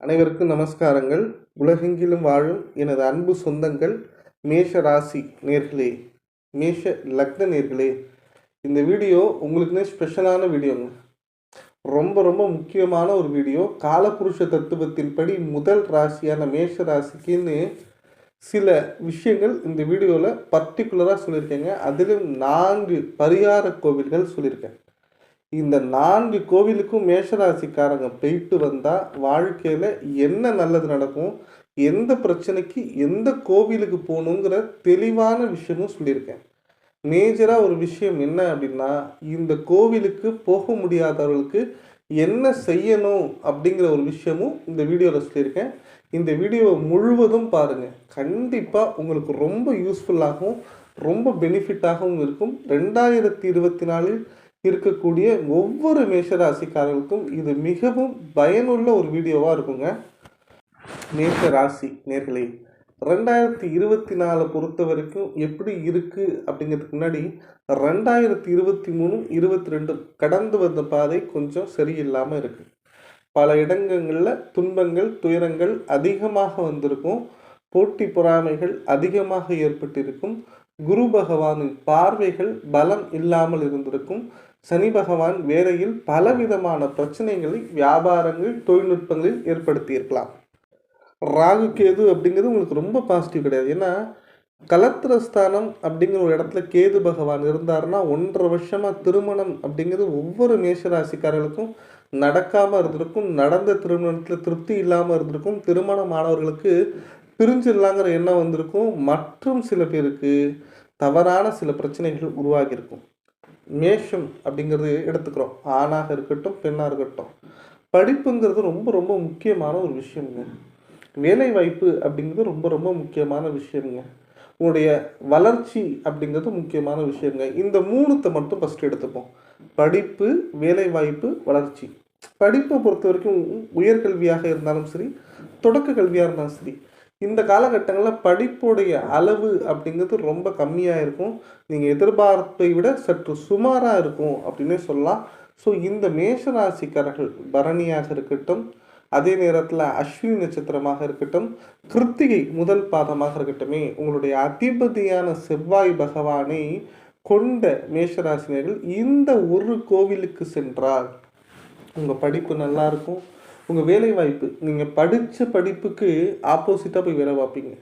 அனைவருக்கும் நமஸ்காரங்கள். உலகெங்கிலும் வாழும் எனது அன்பு சொந்தங்கள் மேஷ ராசி நேர்களே மேஷ லக்ன நேர்களே இந்த வீடியோ உங்களுக்குன்னே ஸ்பெஷலான வீடியோங்க? ரொம்ப ரொம்ப முக்கியமான ஒரு வீடியோ. காலபுருஷ தத்துவத்தின்படி முதல் ராசியான மேஷ ராசிக்குன்னு சில விஷயங்கள் இந்த வீடியோவில் பர்டிகுலராக சொல்லியிருக்கேங்க. அதிலும் நான்கு பரிகார கோவில்கள் சொல்லியிருக்கேன். இந்த நான்கு கோவிலுக்கும் மேஷராசிக்காரங்க போயிட்டு வந்தால் வாழ்க்கையில் என்ன நல்லது நடக்கும்? எந்த பிரச்சனைக்கு எந்த கோவிலுக்கு போகணுங்கிற தெளிவான விஷயமும் சொல்லியிருக்கேன். மேஜராக ஒரு விஷயம் என்ன அப்படின்னா இந்த கோவிலுக்கு போக முடியாதவர்களுக்கு என்ன செய்யணும் அப்படிங்கிற ஒரு விஷயமும் இந்த வீடியோவில் சொல்லியிருக்கேன். இந்த வீடியோவை முழுவதும் பாருங்கள் கண்டிப்பாக உங்களுக்கு ரொம்ப யூஸ்ஃபுல்லாகவும் ரொம்ப பெனிஃபிட்டாகவும் இருக்கும். ரெண்டாயிரத்தி இருபத்தி நாலில் இருக்கக்கூடிய ஒவ்வொரு மேஷராசிக்காரர்களுக்கும் இது மிகவும் பயனுள்ள ஒரு வீடியோவாக இருக்குங்க. மேஷ ராசி நேர்களே ரெண்டாயிரத்தி இருபத்தி நாலு பொறுத்த வரைக்கும் எப்படி இருக்குது அப்படிங்கிறதுக்கு முன்னாடி ரெண்டாயிரத்தி இருபத்தி மூணு இருபத்தி ரெண்டு கடந்து வந்த பாதை கொஞ்சம் சரியில்லாமல் இருக்குது பல இடங்களில் துன்பங்கள் துயரங்கள் அதிகமாக வந்திருக்கும். போட்டி பொறாமைகள் அதிகமாக ஏற்பட்டிருக்கும். குரு பகவானின் பார்வைகள் பலம் இல்லாமல் இருந்திருக்கும். சனி பகவான் வேலையில் பலவிதமான பிரச்சனைகளை வியாபாரங்கள் தொழில்நுட்பங்களில் ஏற்படுத்தியிருக்கலாம். ராகு கேது அப்படிங்கிறது உங்களுக்கு ரொம்ப பாசிட்டிவ் கிடையாது. ஏன்னா கலத்திரஸ்தானம் அப்படிங்கிற ஒரு இடத்துல கேது பகவான் இருந்தாருன்னா ஒன்றரை வருஷமாக திருமணம் அப்படிங்கிறது ஒவ்வொரு மேஷராசிக்காரர்களுக்கும் நடக்காமல் இருந்திருக்கும். நடந்த திருமணத்தில் திருப்தி இல்லாமல் இருந்திருக்கும். திருமணமானவர்களுக்கு பிரிஞ்சிடலாங்கிற எண்ணம் வந்திருக்கும். மற்றும் சில பேருக்கு தவறான சில பிரச்சனைகள் உருவாகியிருக்கும். மேஷம் அப்படிங்கிறது எடுத்துக்கிறோம். ஆணாக இருக்கட்டும் பெண்ணாக இருக்கட்டும். படிப்புங்கிறது ரொம்ப ரொம்ப முக்கியமான ஒரு விஷயம்ங்க. வேலை வாய்ப்பு அப்படிங்கிறது ரொம்ப ரொம்ப முக்கியமான விஷயங்க உங்களுடைய வளர்ச்சி அப்படிங்கிறது முக்கியமான விஷயங்க இந்த மூணுத்தை மட்டும் ஃபஸ்ட்டு எடுத்துப்போம். படிப்பு வேலை வாய்ப்பு வளர்ச்சி. படிப்பை பொறுத்த வரைக்கும் உயர்கல்வியாக இருந்தாலும் சரி தொடக்க கல்வியாக இருந்தாலும் சரி இந்த காலகட்டங்களில் படிப்புடைய அளவு அப்படிங்கிறது ரொம்ப கம்மியாக இருக்கும். நீங்கள் எதிர்பார்ப்பை விட சற்று சுமாராக இருக்கும் அப்படின்னே சொல்லலாம். ஸோ இந்த மேஷராசிக்காரர்கள் பரணியாக இருக்கட்டும் அதே நேரத்தில் அஸ்வினி நட்சத்திரமாக இருக்கட்டும் கிருத்திகை முதல் பாதமாக இருக்கட்டுமே உங்களுடைய அதிபதியான செவ்வாய் பகவானை கொண்ட மேஷராசினியர்கள் இந்த ஒரு கோவிலுக்கு சென்றால் உங்கள் படிப்பு நல்லா இருக்கும். உங்கள் வேலை வாய்ப்பு நீங்கள் படித்த படிப்புக்கு ஆப்போசிட்டாக போய் வேலை பார்ப்பீங்க.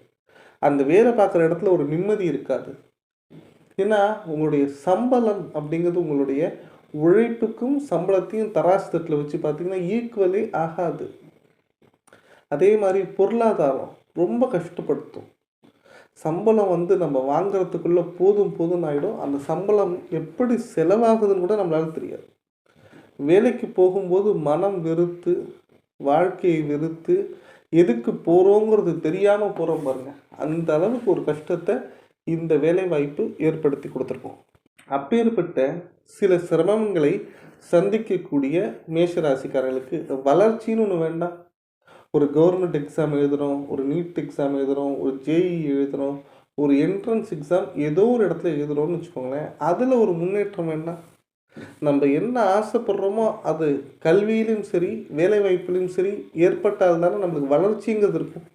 அந்த வேலை பார்க்குற இடத்துல ஒரு நிம்மதி இருக்காது. ஏன்னா உங்களுடைய சம்பளம் அப்படிங்கிறது உங்களுடைய உழைப்புக்கும் சம்பளத்தையும் தராசு தட்டில் வச்சு பார்த்தீங்கன்னா ஈக்குவலே ஆகாது. அதே மாதிரி பொருளாதாரம் ரொம்ப கஷ்டப்படுத்தும். சம்பளம் வந்து நம்ம வாங்குறதுக்குள்ளே போதும் போதும் ஆகிடும் அந்த சம்பளம் எப்படி செலவாகுதுன்னு கூட நம்மளால தெரியாது. வேலைக்கு போகும்போது மனம் வெறுத்து வாழ்க்கையை வெறுத்து எதுக்கு போகிறோங்கிறது தெரியாமல் போகிறோம் பாருங்கள் அந்த அளவுக்கு ஒரு கஷ்டத்தை இந்த வேலைவாய்ப்பு ஏற்படுத்தி கொடுத்துருக்கோம். அப்பேற்பட்ட சில சிரமங்களை சந்திக்கக்கூடிய மேஷராசிக்காரர்களுக்கு வளர்ச்சின்னு ஒன்று வேண்டாம். ஒரு கவர்மெண்ட் எக்ஸாம் எழுதுகிறோம் ஒரு நீட் எக்ஸாம் எழுதுகிறோம் ஒரு ஜேஇ எழுதுகிறோம் ஒரு என்ட்ரன்ஸ் எக்ஸாம் ஏதோ ஒரு இடத்துல எழுதுகிறோம்னு வச்சுக்கோங்களேன். அதில் ஒரு முன்னேற்றம் வேண்டாம். நம்ம என்ன ஆசைப்படுறோமோ அது கல்வியிலும் சரி வேலைவாய்ப்பிலும் சரி ஏற்பட்டால் தானே நம்மளுக்கு வளர்ச்சிங்கிறது இருக்கும்.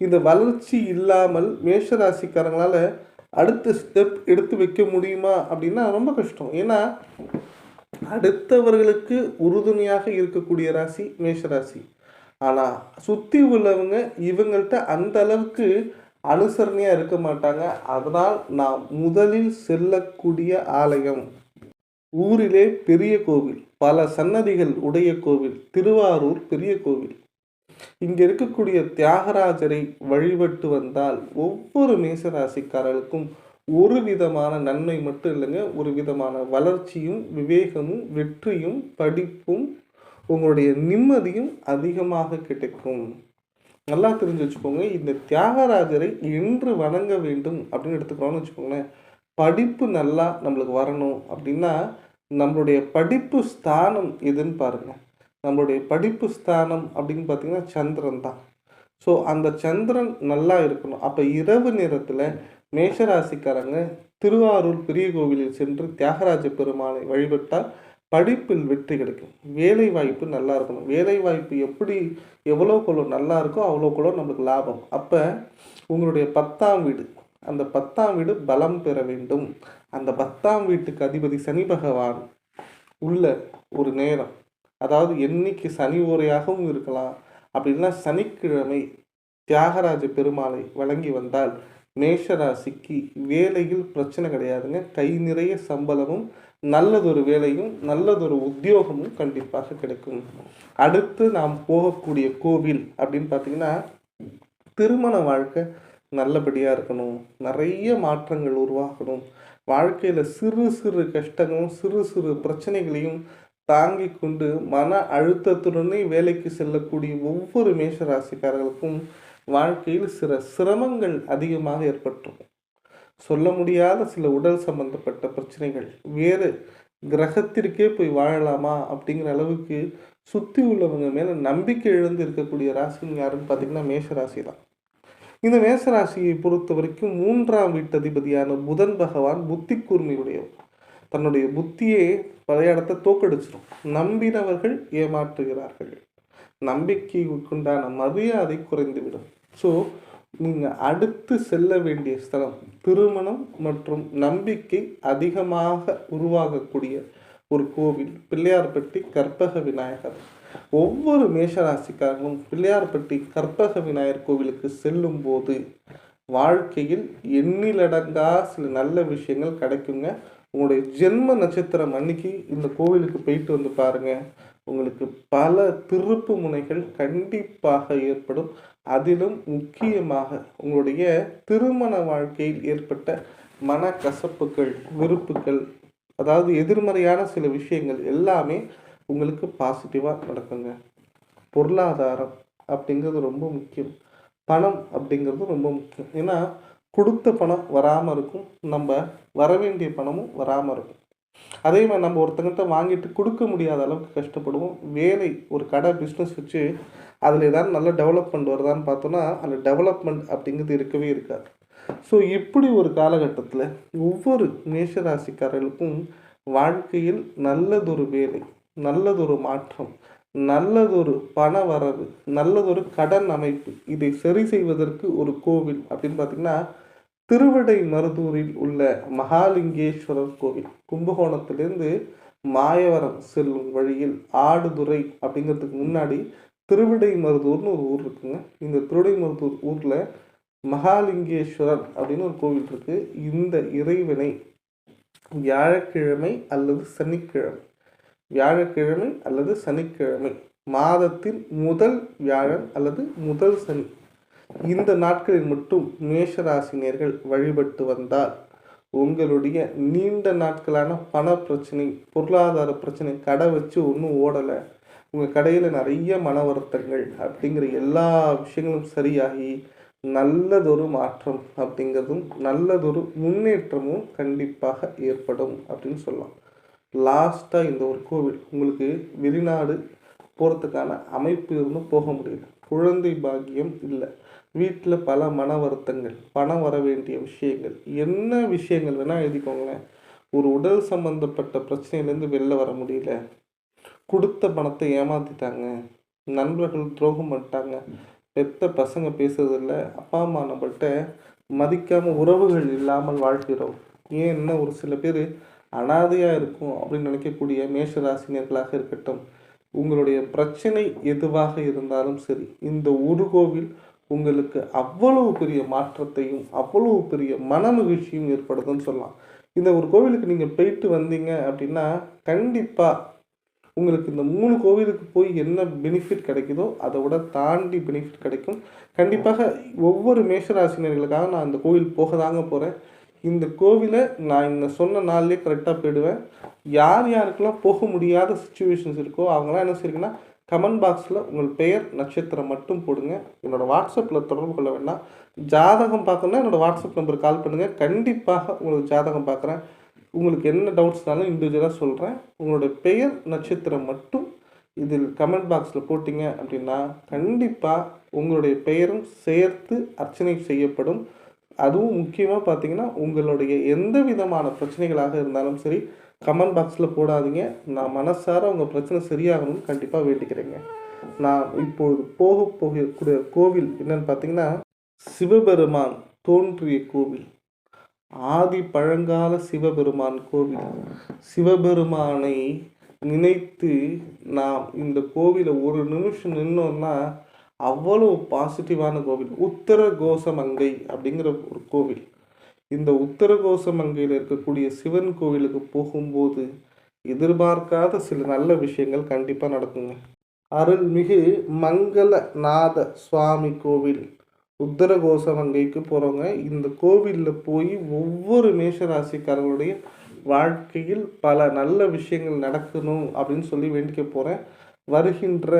இந்த வளர்ச்சி இல்லாமல் மேஷராசிக்காரங்களால் அடுத்த ஸ்டெப் எடுத்து வைக்க முடியுமா அப்படின்னா ரொம்ப கஷ்டம். ஏன்னா அடுத்தவர்களுக்கு உறுதுணையாக இருக்கக்கூடிய ராசி மேஷராசி. ஆனால் சுற்றி உள்ளவங்க இவங்கள்ட்ட அந்த அளவுக்கு அனுசரணையாக இருக்க மாட்டாங்க. அதனால் நான் முதலில் செல்லக்கூடிய ஆலயம் ஊரிலே பெரிய கோவில் பல சன்னதிகள் உடைய கோவில் திருவாரூர் பெரிய கோவில். இங்கே இருக்கக்கூடிய தியாகராஜரை வழிபட்டு வந்தால் ஒவ்வொரு மேசராசிக்காரர்களுக்கும் ஒரு விதமான நன்மை மட்டும் இல்லைங்க. ஒரு விதமான வளர்ச்சியும் விவேகமும் வெற்றியும் படிப்பும் உங்களுடைய நிம்மதியும் அதிகமாக கிடைக்கும். நல்லா தெரிஞ்சு வச்சுக்கோங்க இந்த தியாகராஜரை என்று வணங்க வேண்டும் அப்படின்னு எடுத்துக்கிறோம்னு வச்சுக்கோங்களேன். படிப்பு நல்லா நம்மளுக்கு வரணும் அப்படின்னா நம்மளுடைய படிப்பு ஸ்தானம் எதுன்னு பாருங்கள் நம்மளுடைய படிப்பு ஸ்தானம் அப்படின்னு பார்த்தீங்கன்னா சந்திரன் தான். ஸோ அந்த சந்திரன் நல்லா இருக்கணும். அப்போ இரவு நேரத்தில் மேஷராசிக்காரங்க திருவாரூர் பெரிய கோவிலில் சென்று தியாகராஜ பெருமானை வழிபட்டால் படிப்பில் வெற்றி கிடைக்கும். வேலை வாய்ப்பு நல்லா இருக்கணும். வேலை வாய்ப்பு எப்படி எவ்வளோக்குள்ள நல்லா இருக்கோ அவ்வளோக்குள்ள நம்மளுக்கு லாபம். அப்போ உங்களுடைய பத்தாம் வீடு அந்த பத்தாம் வீடு பலம் பெற வேண்டும். அந்த பத்தாம் வீட்டுக்கு அதிபதி சனி பகவான் உள்ள ஒரு நேரம். அதாவது என்னைக்கு சனி ஓரையாகவும் இருக்கலாம். அப்படின்னா சனிக்கிழமை தியாகராஜ பெருமாளை வழங்கி வந்தால் மேஷராசிக்கு வேலையில் பிரச்சனை கிடையாதுங்க. கை நிறைய சம்பளமும் நல்லதொரு வேலையும் நல்லதொரு உத்தியோகமும் கண்டிப்பாக கிடைக்கும். அடுத்து நாம் போகக்கூடிய கோவில் அப்படின்னு பார்த்தீங்கன்னா திருமண வாழ்க்கை. நல்லபடியாக இருக்கணும். நிறைய மாற்றங்கள் உருவாகணும். வாழ்க்கையில் சிறு சிறு கஷ்டங்களும் சிறு சிறு பிரச்சனைகளையும் தாங்கி கொண்டு மன அழுத்தத்துடனே வேலைக்கு செல்லக்கூடிய ஒவ்வொரு மேஷராசிக்காரர்களுக்கும் வாழ்க்கையில் சில சிரமங்கள் அதிகமாக ஏற்பட்டிருக்கும். சொல்ல முடியாத சில உடல் சம்பந்தப்பட்ட பிரச்சனைகள். வேறு கிரகத்திற்கே போய் வாழலாமா அப்படிங்கிற அளவுக்கு சுற்றி உள்ளவங்க மேலே நம்பிக்கை இழந்து இருக்கக்கூடிய ராசின்னு யாருன்னு பார்த்தீங்கன்னா மேஷராசி தான் இந்த மேசராசியை பொறுத்த வரைக்கும் மூன்றாம் வீட்டதிபதியான புதன் பகவான் புத்தி கூர்மையுடையவர். தன்னுடைய புத்தியே பழைய இடத்த தோக்கடிச்சிடும் நம்பினவர்கள் ஏமாற்றுகிறார்கள். நம்பிக்கைக்குண்டான மரியாதை குறைந்துவிடும். ஸோ நீங்கள் அடுத்து செல்ல வேண்டிய ஸ்தலம் திருமணம் மற்றும் நம்பிக்கை அதிகமாக உருவாகக்கூடிய ஒரு கோவில் பிள்ளையார்பட்டி கற்பக விநாயகர். ஒவ்வொரு மேஷராசிக்காரங்களும் பிள்ளையார்பட்டி கற்பக விநாயகர் கோவிலுக்கு செல்லும் போது வாழ்க்கையில் எண்ணிலடங்கா சில நல்ல விஷயங்கள் கிடைக்குங்க. உங்களுடைய ஜென்ம நட்சத்திரம் அன்னைக்கு இந்த கோவிலுக்கு போயிட்டு வந்து பாருங்க. உங்களுக்கு பல திருப்பு முனைகள் கண்டிப்பாக ஏற்படும். அதிலும் முக்கியமாக உங்களுடைய திருமண வாழ்க்கையில் ஏற்பட்ட மனக்கசப்புகள் விருப்புகள் அதாவது எதிர்மறையான சில விஷயங்கள் எல்லாமே உங்களுக்கு பாசிட்டிவாக நடக்குங்க. பொருளாதாரம் அப்படிங்கிறது ரொம்ப முக்கியம். பணம் அப்படிங்கிறது ரொம்ப முக்கியம். ஏன்னா கொடுத்த பணம் வராமல் இருக்கும். நம்ம வர வேண்டிய பணமும் வராமல் இருக்கும். அதே மாதிரி நம்ம ஒருத்தங்கிட்ட வாங்கிட்டு கொடுக்க முடியாத அளவுக்கு கஷ்டப்படுவோம். வேலை ஒரு கடை பிஸ்னஸ் வச்சு அதில் ஏதாவது நல்ல டெவலப்மெண்ட் வருதான்னு பார்த்தோன்னா அதில் டெவலப்மெண்ட் அப்படிங்கிறது இருக்கவே இருக்காது. ஸோ இப்படி ஒரு காலகட்டத்தில் ஒவ்வொரு மேஷராசிக்காரர்களுக்கும் வாழ்க்கையில் நல்லதொரு வேலை நல்லதொரு மாற்றம் நல்லதொரு பண வரவு நல்லதொரு கடன் அமைப்பு. இதை சரி செய்வதற்கு ஒரு கோவில் அப்படின்னு பார்த்தீங்கன்னா திருவிடை மருதூரில் உள்ள மகாலிங்கேஸ்வரர் கோவில். கும்பகோணத்திலிருந்து மாயவரம் செல்லும் வழியில் ஆடுதுறை அப்படிங்கிறதுக்கு முன்னாடி திருவிடை மருதூர்னு ஒரு ஊர் இருக்குங்க. இந்த திருவிடை மருதூர் ஊரில் மகாலிங்கேஸ்வரர் அப்படின்னு ஒரு கோவில் இருக்குது இந்த இறைவனை வியாழக்கிழமை அல்லது சனிக்கிழமை வியாழக்கிழமை அல்லது சனிக்கிழமை. மாதத்தின் முதல் வியாழன் அல்லது முதல் சனி. இந்த நாட்களில் மட்டும் மேஷராசினியர்கள் வழிபட்டு வந்தால் உங்களுடைய நீண்ட நாட்களான பண பிரச்சனை பொருளாதார பிரச்சனை கடை வச்சு ஒன்றும் ஓடலை. உங்கள் கடையில் நிறைய மன வருத்தங்கள் அப்படிங்கிற எல்லா விஷயங்களும் சரியாகி நல்லதொரு மாற்றம் அப்படிங்கிறதும் நல்லதொரு முன்னேற்றமும் கண்டிப்பாக ஏற்படும் அப்படின்னு சொல்லலாம். லாஸ்ட்டாக இந்த ஒரு கோவில் உங்களுக்கு வெளிநாடு போகிறதுக்கான அமைப்பு இருந்தும் போக முடியல குழந்தை பாக்கியம் இல்லை. வீட்டில் பல மன வருத்தங்கள் பணம் வர வேண்டிய விஷயங்கள். என்ன விஷயங்கள் வேணால் எழுதிக்கோங்களேன். ஒரு உடல் சம்பந்தப்பட்ட பிரச்சனையிலேருந்து வெளில வர முடியல. கொடுத்த பணத்தை ஏமாத்திட்டாங்க. நண்பர்கள் துரோகம் பண்ணிட்டாங்க. பெத்த பசங்க பேசுறதில்ல. அப்பா அம்மா நம்மள்கிட்ட மதிக்காமல் உறவுகள் இல்லாமல் வாழ்கிறோம். ஏன் என்ன ஒரு சில பேர் அனாதையாக இருக்கும் அப்படின்னு நினைக்கக்கூடிய மேஷராசினியர்களாக இருக்கட்டும் உங்களுடைய பிரச்சனை எதுவாக இருந்தாலும் சரி இந்த ஒரு கோவில் உங்களுக்கு அவ்வளவு பெரிய மாற்றத்தையும் அவ்வளவு பெரிய மன மகிழ்ச்சியும் ஏற்படுதுன்னு சொல்லலாம். இந்த ஒரு கோவிலுக்கு நீங்கள் போயிட்டு வந்தீங்க அப்படின்னா கண்டிப்பாக உங்களுக்கு இந்த மூணு கோவிலுக்கு போய் என்ன பெனிஃபிட் கிடைக்குதோ அதை விட தாண்டி பெனிஃபிட் கிடைக்கும். கண்டிப்பாக ஒவ்வொரு மேஷராசினியர்களுக்காக நான் அந்த கோவில் போக தாங்க போகிறேன் இந்த கோவிலை நான் இந்த சொன்ன நாள்லேயே கரெக்டாக போயிடுவேன். யார் யாருக்கெல்லாம் போக முடியாத சுச்சுவேஷன்ஸ் இருக்கோ அவங்களாம் என்ன செய்யுங்கன்னா கமெண்ட் பாக்ஸில் உங்கள் பெயர் நட்சத்திரம் மட்டும் போடுங்க. என்னோடய வாட்ஸ்அப்பில் தொடர்பு கொள்ள வேண்டாம். ஜாதகம் பார்க்கணுன்னா என்னோடய வாட்ஸ்அப் நம்பர் கால் பண்ணுங்கள் கண்டிப்பாக உங்களுக்கு ஜாதகம் பார்க்குறேன். உங்களுக்கு என்ன டவுட்ஸ்னாலும் இண்டிவிஜுவலாக சொல்கிறேன் உங்களோட பெயர் நட்சத்திரம் மட்டும் இதில் கமெண்ட் பாக்ஸில் போட்டிங்க அப்படின்னா கண்டிப்பாக உங்களுடைய பெயரும் சேர்த்து அர்ச்சனை செய்யப்படும். அதுவும் முக்கியமாக பார்த்தீங்கன்னா உங்களுடைய எந்த விதமான பிரச்சனைகளாக இருந்தாலும் சரி கமெண்ட் பாக்ஸில் போடாதீங்க. நான் மனசார உங்கள் பிரச்சனை சரியாகணும்னு கண்டிப்பாக வேண்டிக்கிறேங்க. நான் இப்பொழுது போக போகக்கூடிய கோவில் என்னன்னு பார்த்தீங்கன்னா சிவபெருமான் தோன்றிய கோவில். ஆதி பழங்கால சிவபெருமான் கோவில். சிவபெருமானை நினைத்து நாம் இந்த கோவிலை ஒரு நிமிஷம் நின்னோன்னா அவ்வளோ பாசிட்டிவான கோவில். உத்தர கோசமங்கை அப்படிங்கிற ஒரு கோவில். இந்த உத்தர கோசமங்கையில் இருக்கக்கூடிய சிவன் கோவிலுக்கு போகும்போது எதிர்பார்க்காத சில நல்ல விஷயங்கள் கண்டிப்பாக நடக்குங்க. அருள்மிகு மங்களநாத சுவாமி கோவில். உத்தர கோஷமங்கைக்கு போகிறவங்க இந்த கோவிலில் போய் ஒவ்வொரு மேஷராசிக்காரர்களுடைய வாழ்க்கையில் பல நல்ல விஷயங்கள் நடக்கணும் அப்படின்னு சொல்லி வேண்டிக்க போகிறேன் வருகின்ற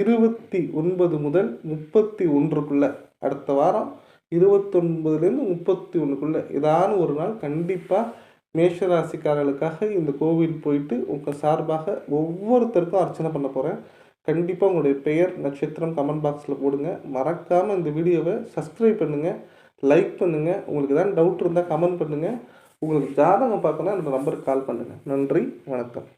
இருபத்தி ஒன்பது முதல் முப்பத்தி ஒன்றுக்குள்ள அடுத்த வாரம் இருபத்தொன்பதுலேருந்து முப்பத்தி ஒன்றுக்குள்ள ஏதான ஒரு நாள் கண்டிப்பாக மேஷராசிக்காரர்களுக்காக இந்த கோவில் போயிட்டு உங்கள் சார்பாக ஒவ்வொருத்தருக்கும் அர்ச்சனை பண்ண போகிறேன் கண்டிப்பாக உங்களுடைய பெயர் நட்சத்திரம் கமெண்ட் பாக்ஸில் போடுங்க. மறக்காமல் இந்த வீடியோவை சப்ஸ்கிரைப் பண்ணுங்கள் லைக் பண்ணுங்கள் உங்களுக்கு ஏதாவது டவுட் இருந்தால் கமெண்ட் பண்ணுங்கள் உங்களுக்கு ஜாதகம் பார்க்கணும் இந்த நம்பருக்கு கால் பண்ணுங்கள் நன்றி வணக்கம்.